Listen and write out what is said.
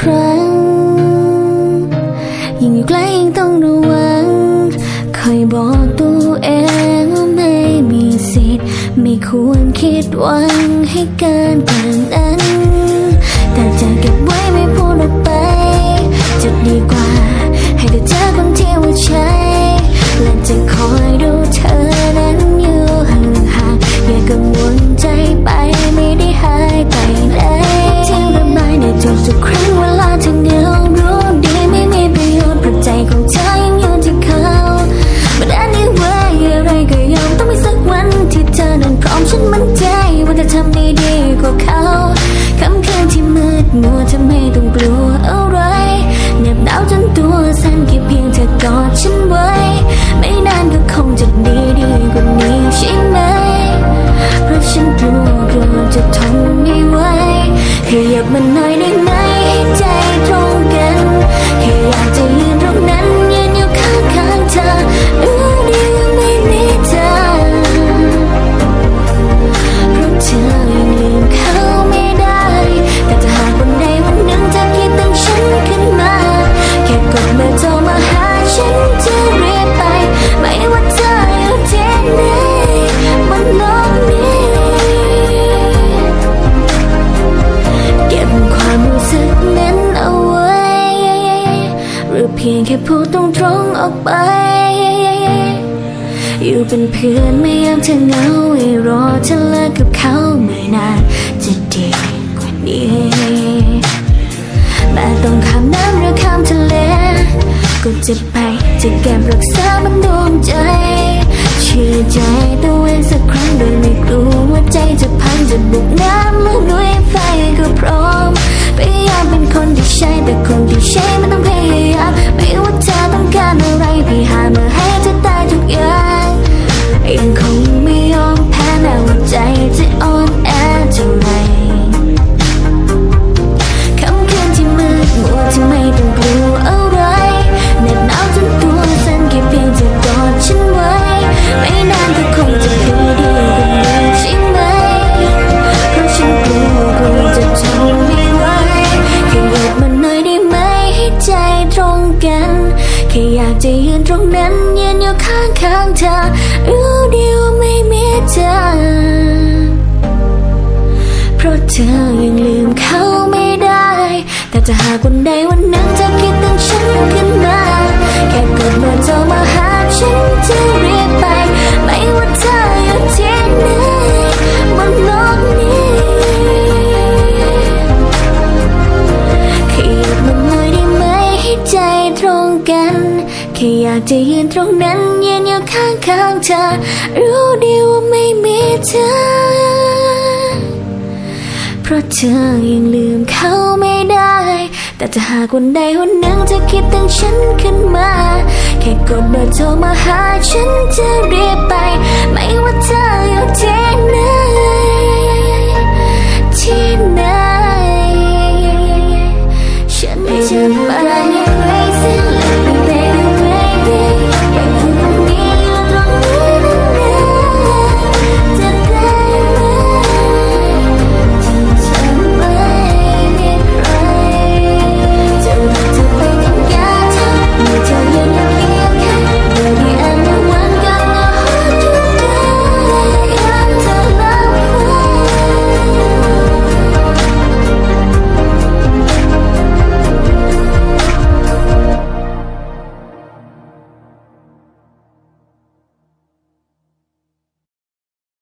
ครั้ง ยิ่งอยู่ใกล้ยิ่งต้องระวังคอยบอกตัวเองว่าไม่มีสิทธิ์ ไม่ควรคิดหวังให้เกินอย่านั้น แต่จะเก็บไว้ไม่พูดออกไป จะดีกว่า ให้ได้เจอคนที่ บมันน่อย พียงแค่พูดตรงๆออกไป อยู่เป็นเพื่อนไม่ยามเธอเหงาให้รอเธอเลิกกับเขาไม่นานจะดีกว่านี้แม้ต้องข้ามน้ำหรือข้ามทะเลก็จะไปจะเก็บรักษามันดวงใจ เชื่อใจตัวเองสักครั้งโดยไม่กลัวว่าใจจะพังจะบุกน้ำหรือด้วยไฟก็พร้อมพยายามเป็นคนที่ใช่แต่คนที่ใช่ไม่ต้อง แค่อยากจะยืนตรงนั้นยืนอยู่ข้างข้างๆเธอ รู้ดีว่าไม่มีเธอ เพราะเธอยังลืมเขาไม่ได้ แต่จะหากวันใดวันหนึ่งเธอคิดถึงฉันขึ้นมา แค่กดเบอร์โทรมาหาากจะยืนตรงนั้นยืนอยู่ข้างข้างๆเธอ รู้ดีว่าไม่มีเธอ เพราะเธอยังลืมเขาไม่ได้ แต่ถ้าหากวันใดวันหนึ่งเธอคิดถึงฉันขึ้นมา แค่กดเบอร์โทรมาหาฉันจะรีบไป ไม่ว่าเธออยู่ที่ไหน